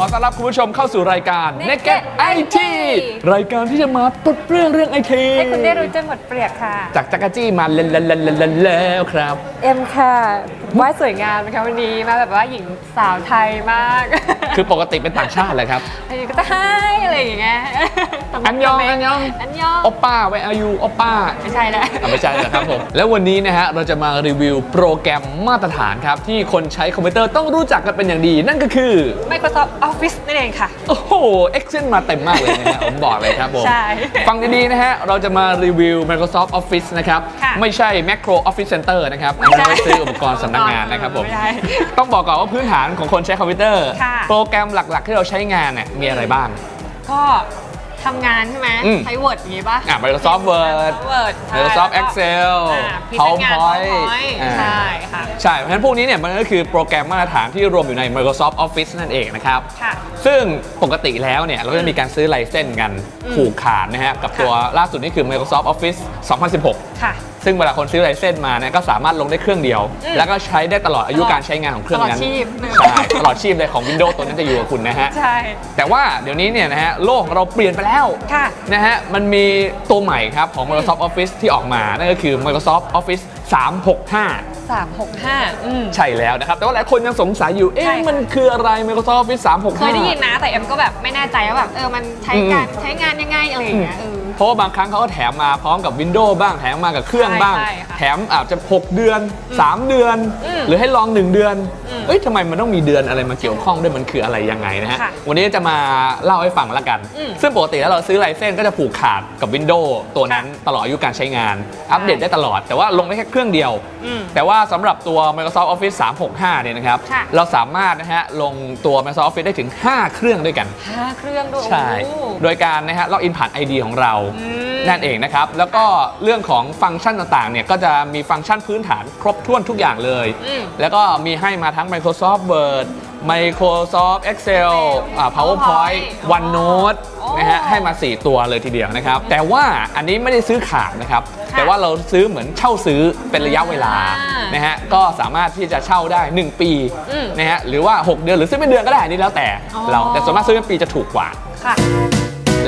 ขอต้อนรับคุณผู้ชมเข้าสู่รายการ Naked Naked IT IT รายการที่จะมาปลดเปลื้องเรื่องไอทีให้คุณได้รู้จนหมดเปลือกค่ะ จากจักรจี้มาเล่นๆๆๆแล้วครับ เอ็มค่ะว่าสวยงามนะคะวันนี้มาแบบว่าหญิงสาวไทยมากคือปกติเป็นต่างชาติเลยครับ อันนี้ก็จะให้อะไรอย่างเงี้ยอันยองอันยอง อันยองโอป้าไวอายุโอป้า ไม่ใช่แล้วอะไม่ใช่เหรอครับผม แล้ววันนี้นะฮะเราจะมารีวิวโปรแกรมมาตรฐานครับ ที่คนใช้คอมพิวเตอร์ต้องรู้จักกันเป็นอย่างดี นั่นก็คือ Microsoft Office นั่นเองค่ะ โอ้โห Excel มาเต็มมากเลยนะฮะผมบอกเลยครับผม ใช่ฟังดีๆนะฮะ เราจะมารีวิว Microsoft Office นะครับ ค่ะไม่ใช่ Macro Office Center นะครับไม่ใช่ไม่ซื้ออุปกรณ์สำนักงานนะครับผม ไม่ใช่ต้องบอกก่อนว่าพื้นฐานของคนใช้คอมพิวเตอร์ ค่ะ โปรแกรมหลักๆ ที่เราใช้งานเนี่ยมีอะไรบ้าง ก็ ทำงานใช่ไหมอืม ใช้ Word อย่างงี้ป่ะ อะ Microsoft Word Word ใช่ Microsoft แล้วก็ Excel อ่า present งาน PowerPoint PowerPoint อ่า ใช่ค่ะ ใช่ เพราะฉะนั้นพวกนี้เนี่ยมันก็คือโปรแกรมมาตรฐานที่รวมอยู่ใน Microsoft Office นั่นเองนะครับ ค่ะซึ่งปกติแล้วเนี่ยเราก็จะมีการซื้อไลเซนส์กันอืมผูกขาดนะฮะกับตัวล่าสุดนี่คือ Microsoft Office 2016 ค่ะ ซึ่งเวลาคนซื้อไลเซนส์มาเนี่ยก็สามารถลงได้เครื่องเดียวอืมแล้วก็ใช้ได้ตลอดอายุการใช้งานของเครื่องนั้นตลอดชีพใช่ตลอดชีพเลยของ Windows ตัวนั้นจะอยู่กับคุณนะฮะ ใช่ แต่ว่าเดี๋ยวนี้เนี่ยนะฮะโลกของเราเปลี่ยนไปแล้วค่ะนะฮะมันมีตัวใหม่ครับของ Microsoft Office ที่ออกมา นั่นก็คือ Microsoft Office 365 365อืมใช่แล้วนะครับ แต่ว่าหลายคนยังสงสัยอยู่ใช่เอ๊ะค่ะมันคืออะไร Microsoft Office 365เคยได้ยินนะ แต่เอ็มก็แบบไม่แน่ใจว่าแบบเออมันใช้การใช้งานยังไงอะไรอย่างเงี้ยเออ เพราะว่าบางครั้งเขาก็แถมมาพร้อมกับ Windows บ้างแถมมากับเครื่องบ้างใช่ค่ะแถมอาจจะ 6 เดือน 3 เดือน อืมหรือให้ลอง 1 เดือน อืมเอ้ยทำไมมันต้องมีเดือนอะไรมาเกี่ยวข้องด้วยมันคืออะไรยังไงนะฮะ ค่ะวันนี้จะมาเล่าให้ฟังละกัน อืมซึ่งปกติแล้วเราซื้อไลเซนก็จะผูกขาดกับ Windows ตัวนั้นตลอดอายุการใช้งาน อัปเดตได้ตลอด แต่ว่าลงได้แค่เครื่องเดียว อืม แต่ว่าสำหรับตัว Microsoft Office 365 เนี่ยนะครับ ค่ะ เราสามารถนะฮะลงตัว Microsoft Office ได้ถึง 5 เครื่องด้วยกัน ห้าเครื่องด้วยใช่ โอ้โห โดยการนะฮะล็อกอินผ่าน ID ของเราอืมนั่นเองนะครับ แล้วก็เรื่องของฟังก์ชันต่างๆ เนี่ยก็จะมีฟังก์ชันพื้นฐานครบถ้วนทุกอย่างเลย อืม แล้วก็มีให้มาทั้ง Microsoft Word Microsoft Excel อ่า PowerPoint PowerPoint OneNote โอ้นะฮะให้มา 4 ตัวเลยทีเดียวนะครับ แต่ว่าอันนี้ไม่ได้ซื้อขาดนะครับ ค่ะแต่ว่าเราซื้อเหมือนเช่าซื้อเป็นระยะเวลาอ่านนะฮะก็สามารถที่จะเช่าได้ 1 ปีอืมนะฮะหรือว่า 6 เดือนหรือซื้อเป็นเดือนก็ได้อันนี่แล้วแต่ อ๋อ เราแต่ส่วนมากซื้อเป็นปีจะถูกกว่า ค่ะ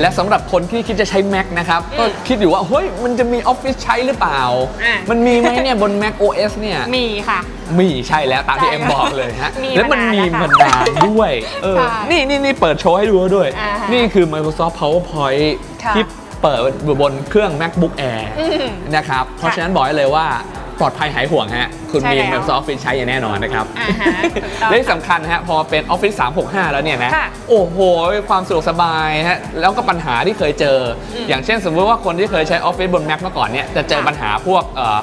และสำหรับคนที่คิดจะใช้ Mac นะครับ ก็คิดอยู่ว่าเฮ้ยมันจะมี Office ใช้หรือเปล่า อะ มันมีไหมเนี่ยบน Mac OS เนี่ย มีค่ะ มีใช่แล้วตามที่ใช่เอ็มบอกเลยฮะมีแล้วมันมีมานานแล้วค่ะมานานด้วยเออใช่นี่นี่นี่เปิดโชว์ให้ดูด้วย อ่าฮะนี่คือ Microsoft PowerPoint ค่ะที่เปิดอยู่บนเครื่อง MacBook Air อืมนะครับ เพราะฉะนั้นบอกได้เลยว่า ปลอดภัยหายห่วงฮะ คุณใช่มีแล้ว Microsoft Office ใช้อย่างแน่นอนนะครับ อ่าฮะถูกต้อง และที่สำคัญนะฮะพอเป็น Office 365 แล้วเนี่ยนะ ค่ะโอ้โห ความสะดวกสบายฮะ แล้วก็ปัญหาที่เคยเจออมอย่างเช่นสมมติว่าคนที่เคยใช้ Office บน Mac มาก่อนเนี่ย จะเจอค่ะปัญหาพวกเอ่อ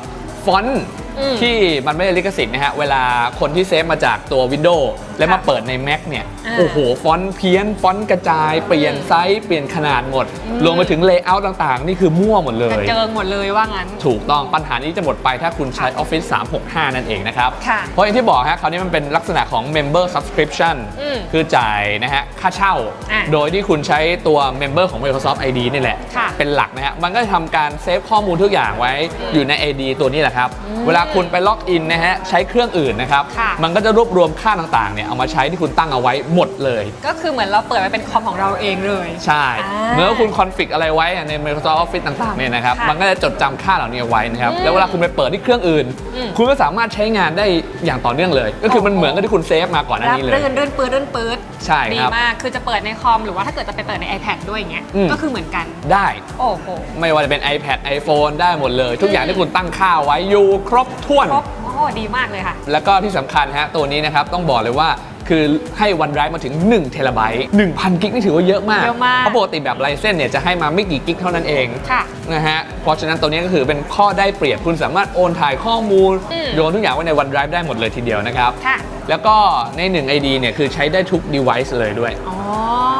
ฟอนต์อืมที่มันไม่ได้ลิขสิทธิ์นะฮะ เวลาคนที่เซฟมาจากตัว Windows แล้วมาค่ะเปิดใน Mac เนี่ย อ่าโอ้โห ฟอนต์เพี้ยน ฟอนต์กระจาย เปลี่ยนไซส์ เปลี่ยนขนาดหมดรวมไปถึงเลเยอร์ต่างๆ นี่คือมั่วหมดเลกระย เจิงหมดเลยว่างั้น ถูกต้องปัญหานี้จะหมดไปถ้าคุณใช้ Office 365 นั่นเองนะครับ ค่ะเพราะอย่างที่บอกฮะคราวนี้มันเป็นลักษณะของ Member Subscription อืมคือจ่ายนะฮะค่าเช่า อะโดยที่คุณใช้ตัว Member ของ Microsoft ID นี่แหละ ค่ะเป็นหลักนะฮะมันก็จะทำการเซฟข้อมูลทุกอย่างไว้อยู่ใน ID ตัวนี้แหละครับ เวลาคุณไปล็อกอินนะฮะใช้เครื่องอื่นนะครับ ค่ะ มันก็จะรวบรวมค่าต่างๆเนี่ยเอามาใช้ที่คุณตั้งเอาไว้หมดเลย ก็คือเหมือนเราเปิดไว้เป็นคอมของเราเองเลย ใช่ อ่าเมื่อคุณคอนฟิกอะไรไว้อะใน Microsoft Office ต่างๆเนี่ยนะครับ ค่ะมันก็จะจดจำค่าเหล่านี้เอาไว้นะครับอืมแล้วเวลาคุณไปเปิดที่เครื่องอื่น อืม คุณก็สามารถใช้งานได้อย่างต่อเนื่องเลย ก็คือมันโอ้โหเหมือนกับที่คุณเซฟมาก่อนหน้ารับนี้เลย รื่นรื่นปืดรื่นปืดใช่ดีครับมาก คือจะเปิดในคอมหรือว่าถ้าเกิดจะไปเปิดใน iPad ด้วยอย่างเงี้ย อืม ก็คือเหมือนกัน ได้ โอ้โห ไม่ว่าจะเป็น iPad iPhone ได้หมดเลย ทุกอย่างอืมที่คุณตั้งค่าไว้อยู่ครบถ้วน ครบโอ้โหดีมากเลยค่ะ แล้วก็ที่สำคัญฮะตัวนี้นะครับต้องบอกเลยว่าคือให้วันไดรฟ์มาถึง1เทราไบต์1,000 กิกนี่ถือว่าเยอะมากเยอะมาก เพราะปกติแบบไลเซนเนี่ยจะให้มาไม่กี่กิกเท่านั้นเอง ค่ะ นะฮะ เพราะฉะนั้นตัวนี้ก็คือเป็นข้อได้เปรียบคุณสามารถโอนถ่ายข้อมูลอืม โยนทุกอย่างไว้ใน OneDrive ได้หมดเลยทีเดียวนะครับ ค่ะ แล้วก็ใน 1 ID เนี่ยคือใช้ได้ทุก device เลยด้วยอ๋อ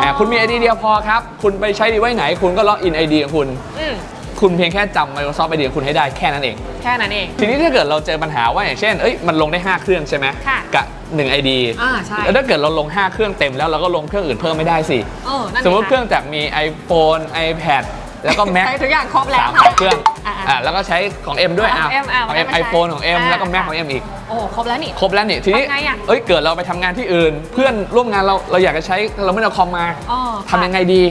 อ่าคุณมี ID เดียวพอครับ คุณไปใช้ device ไหน คุณก็ล็อกอิน ID ของคุณ อืม คุณเพียงแค่จำ Microsoft ID ของคุณให้ได้แค่นั้นเอง แค่นั้นเอง ทีนี้ถ้าเกิดเราเจอปัญหาว่าอย่างเช่น เอ้ย มันลงได้ 5 เครื่องใช่ไหมค่ะกับ1 ID อ่าใช่แล้วถ้าเกิดเราลง 5 เครื่องเต็มแล้วเราก็ลงเครื่องอื่นเพิ่มไม่ได้สิ เออนั่นสมมติสิะเครื่องจากมี iPhone iPad แล้วก็ Mac ใช้ทุกอย่างครบแล้วสามค่ะเครื่องอะ อ่าแล้วก็ใช้ของ M ด้วยของ M อะของไม่ M ได้มาใช้ iPhone ของ M อ่าแล้วก็ Mac ค่ะของ M อีก โอ้โหครบแล้วนี่ ครบแล้วนี่ทีนี้ทำไงอะเอ้ยเกิดเราไปทำงานที่อื่น เพื่อนร่วมงานเราเราอยากจะใช้เราไม่ได้เอาคอมมาอ๋อทำยังไงดี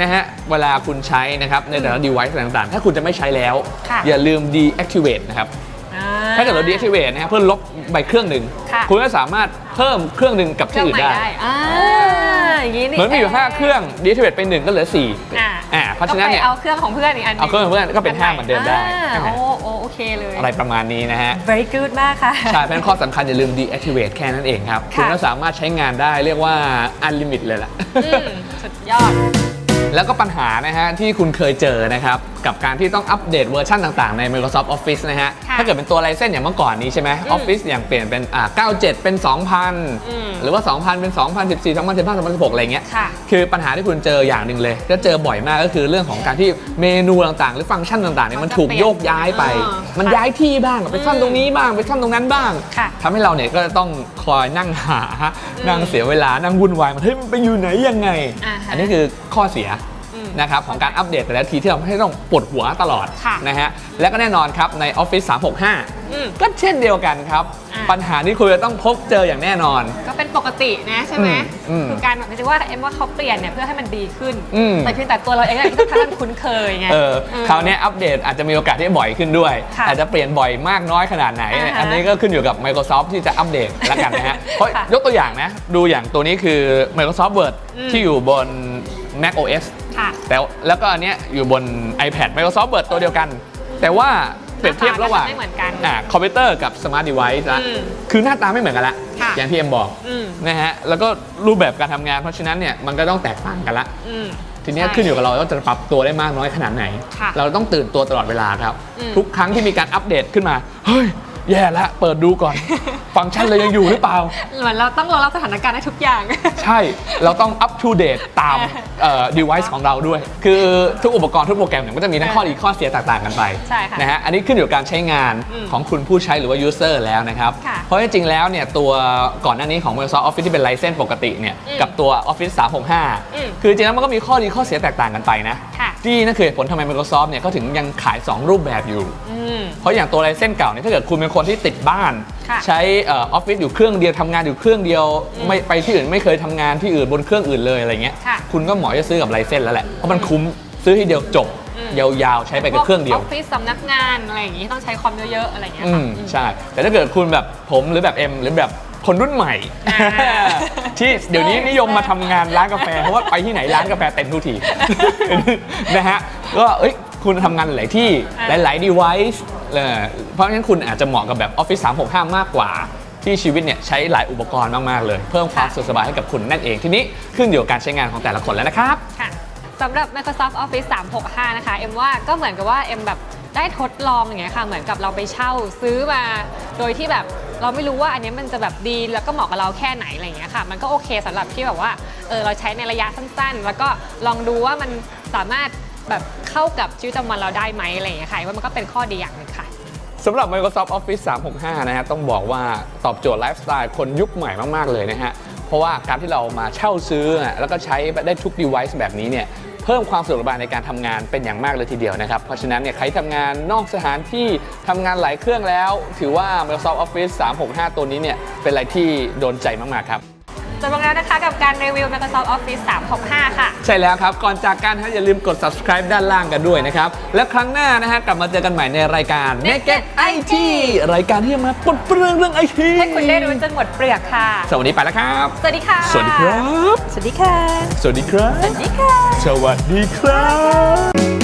นะฮะ เวลาคุณใช้นะครับในแต่ละ device ต่างๆ ถ้าคุณจะไม่ใช้แล้ว ค่ะ อย่าลืม deactivate นะครับ อ่ ถ้าเกิดเรา deactivate นะครับเพื่อลบไปเครื่องหนึ่งค่ะ คุณก็สามารถเพิ่มเครื่องหนึ่งกับเครื่ที่องอื่ใหนม่ได้ ได้อ่าอย่างนี้นี่เหมือนมีอยู่ 5 เครื่อง deactivate ไปหนึ่งก็เหลือ4อ่าอ่าเพราะฉะนั้นเนี่ย ก็ไปเอาเครื่องของเพื่อนอีกอันหนึ่เอาเครื่องของเพื่อนก็เป็นห้าเหมือนเดิมได้อ่าโอ้โอ้โอเคเลย อะไรประมาณนี้นะฮะ very good มากค่ะ ใช่เพราะฉะนั้นข้อสำคัญอย่าลืม deactivate แค่นั้นเองครับ ค่ะ คุณก็สามารถใช้งานได้เรียกว่า unlimit เลยล่ะ อืมสุดยอด แล้วก็ปัญหานะฮะที่คุณเคยเจอนะครับกับการที่ต้องอัปเดตเวอร์ชันต่างๆใน Microsoft Office นะฮะค่ะถ้าเกิดเป็นตัวไรเส้นอย่างเมื่อก่อนนี้ใช่ไหม Office อย่างเปลี่ยนเป็นอ่า97 เป็นอืม2,000 หรือว่า 2,000 เป็น 2014 2015 2016 อะไรเงี้ยค่ะคือปัญหาที่คุณเจออย่างหนึ่งเลย ก็เจอบ่อยมากก็คือเรื่องของการที่เมนูต่างๆ หรือฟังก์ชันต่างๆเนี่ยมันถูกโยกย้ายไปอ่ามัมันย้ายที่บ้างไปซ่อนตรงนี้บ้างไปซ่อนตรงนั้นบ้างค่ะทำให้เราเนี่ยก็จะต้องคอยนั่งหานั่งเสียเวลานั่งวุ่นวายมันเฮ้ยมันไปอยู่ไหนยังไงอ่าฮะอันนี้คือข้อเสียอืม นะครับของการอัปเดตแต่ละทีที่เราให้ต้องปวดหัวตลอดค่ะนะฮะและก็แน่นอนครับใน Office อืม365 ก็เช่นเดียวกันครับ อ่าปัญหาที่คุณจะต้องพบเจออย่างแน่นอน ก็เป็นปกตินะใช่ไหมอืมอืมคือการแบบไม่ใช่ว่าเอ็มว่าเขาเปลี่ยนเนี่ยเพื่อให้มันดีขึ้น อืม แต่เพียงแต่ตัวเราเองที่ต้องทำให้มันคุ้นเคยไงเออเออคราวเนี้ยอัปเดตอาจจะมีโอกาสที่บ่อยขึ้นด้วย ค่ะอาจจะเปลี่ยนบ่อยมากน้อยขนาดไหน อ่าฮะอันนี้ก็ขึ้นอยู่กับ Microsoft ที่จะอัปเดตแล้วกันนะฮะ เพราะค่ะยกตัวอย่างนะ ดูอย่างตัวนี้คือ Microsoft Word อืมที่อยู่บน Mac OS ค่ะ แต่แล้วก็อันเนี้ยอยู่บน iPad Microsoft Word ตัวเดียวกัน แต่ว่าเปรียบเทียบระหว่างไม่เหมือนกันอ่าคอมพิวเตอร์กับ Smart Device ละอืมคือหน้าตาไม่เหมือนกันละ ค่ะอย่างที่เอ็มบอกอืม นะฮะแล้วก็รูปแบบการทำงานเพราะฉะนั้นเนี่ยมันก็ต้องแตกต่างกันละ อืม ทีเนี้ยใช่ขึ้นอยู่กับเราว่าจะปรับตัวได้มากน้อยขนาดไหน ค่ะเราต้องตื่นตัวตลอดเวลาครับ อืม ทุกครั้งที่มีการอัปเดตขึ้นมา เฮ้ย แย่ละเปิดดูก่อน ฟังก์ชันเลยยังอยู่หรือเปล่า เหมือนเราต้องรองรับสถานการณ์ได้ทุกอย่าง ใช่ เราต้อง up to date ตามเอ่อ device ของเราด้วย คือทุกอุปกรณ์ทุกโปรแกรมเนี่ยมันจะมีทั้งข้อดีข้อเสียต่างๆกันไปใช่ค่ะนะฮะ อันนี้ขึ้นอยู่กับการใช้งานอืมของคุณผู้ใช้หรือว่า user แล้วนะครับ ค่ะเพราะจริงๆแล้วเนี่ยตัวก่อนหน้านี้ของ Microsoft Office ที่เป็นไลเซนส์ปกติเนี่ยอืมกับตัว Office อืม 365 คือจริงๆแล้วมันก็มีข้อดีข้อเสียแตกต่างกันไปนะ ค่ะ ที่นั่นคือเหตุผลทำไม Microsoft เนี่ยเขาถึงยังขาย 2 รูปแบบอยู่ อืม เพราะอย่างตัวไลเซนส์เก่าเนี่ยถ้าเกิดคุณเป็นคนที่ติดบ้าน ค่ะใช้เออฟฟิศอยู่เครื่องเดียวทำงานอยู่เครื่องเดียวอืมไม่ไปที่อื่นไม่เคยทำงานที่อื่นบนเครื่องอื่นเลยอะไรเงี้ยค่ะคุณก็เหมาะจะซื้อกับไลเซนแล้วแหละเพราะมันคุ้มซื้อทีเดียวจบอืมยาวๆ ใช้ไปกับเครื่องเดียวออฟฟิศสำนักงานอะไรอย่างงี้ต้องใช้คอมเยอะๆอะไรอย่างเงี้ยอืค่ะมอืมใช่ แต่ถ้าเกิดคุณแบบผมหรือแบบเอ็มหรือแบบ คนรุ่นใหม่อ่าที่เดี๋ยวนี้นิยมมาทำงานร้านกาแฟ เพราะว่าไปที่ไหนร้านกาแฟเต็มทุกที นะฮะก็เอ้ยคุณทำงานหลายที่อ่าหลาย ๆ device เออเพราะฉะนั้นคุณอาจจะเหมาะกับแบบ Office 365 มากกว่า ที่ชีวิตเนี่ยใช้หลายอุปกรณ์มาก ๆ เลย เพิ่มความสะดวกสบายให้กับคุณนั่นเองทีนี้ขึ้นอยู่กับการใช้งานของแต่ละคนแล้วนะครับค่ะสำหรับ Microsoft Office 365 นะคะ เอ็มว่าก็เหมือนกับว่าเอ็มแบบได้ทดลองอย่างเงี้ยค่ะ เหมือนกับเราไปเช่าซื้อมา โดยที่แบบ เราไม่รู้ว่าอันนี้มันจะแบบดีแล้วก็เหมาะกับเราแค่ไหนอะไรอย่างเงี้ยค่ะ มันก็โอเคสำหรับที่แบบว่าเออเราใช้ในระยะสั้นๆ แล้วก็ลองดูว่ามันสามารถแบบเข้ากับชีวิตประจำวันเราได้ไหมอะไรอย่างเงี้ยค่ะว่ามันก็เป็นข้อดีอย่างหนึ่งค่ะสำหรับ Microsoft Office 365 นะฮะต้องบอกว่าตอบโจทย์ไลฟ์สไตล์คนยุคใหม่มาก ๆ เลยนะฮะ เพราะว่าการที่เรามาเช่าซื้อ แล้วก็ใช้ได้ทุก device แบบนี้เนี่ย เพิ่มความสะดวกสบายในการทำงานเป็นอย่างมากเลยทีเดียวนะครับ เพราะฉะนั้นเนี่ยใครทำงานนอกสถานที่ทำงานหลายเครื่องแล้ว ถือว่า Microsoft Office 365 ตัวนี้เนี่ยเป็นอะไรที่โดนใจมาก ๆ ครับ จบลงแล้วนะคะกับการรีวิว Microsoft Office 365 ค่ะ ใช่แล้วครับ ก่อนจากกันฮะอย่าลืมกด subscribe ด้านล่างกันด้วยนะครับ และครั้งหน้านะฮะกลับมาเจอกันใหม่ในรายการ Naked IT รายการที่จะมาปลดเปลืองเรื่องไอทีให้คุณได้รู้จนหมดเปลือกค่ะ สวัสดีไปแล้วครับ สวัสดีค่ะ สวัสดีครับ สวัสดีค่ะ สวัสดีครับ สวัสดีค่ะ สวัสดีครับ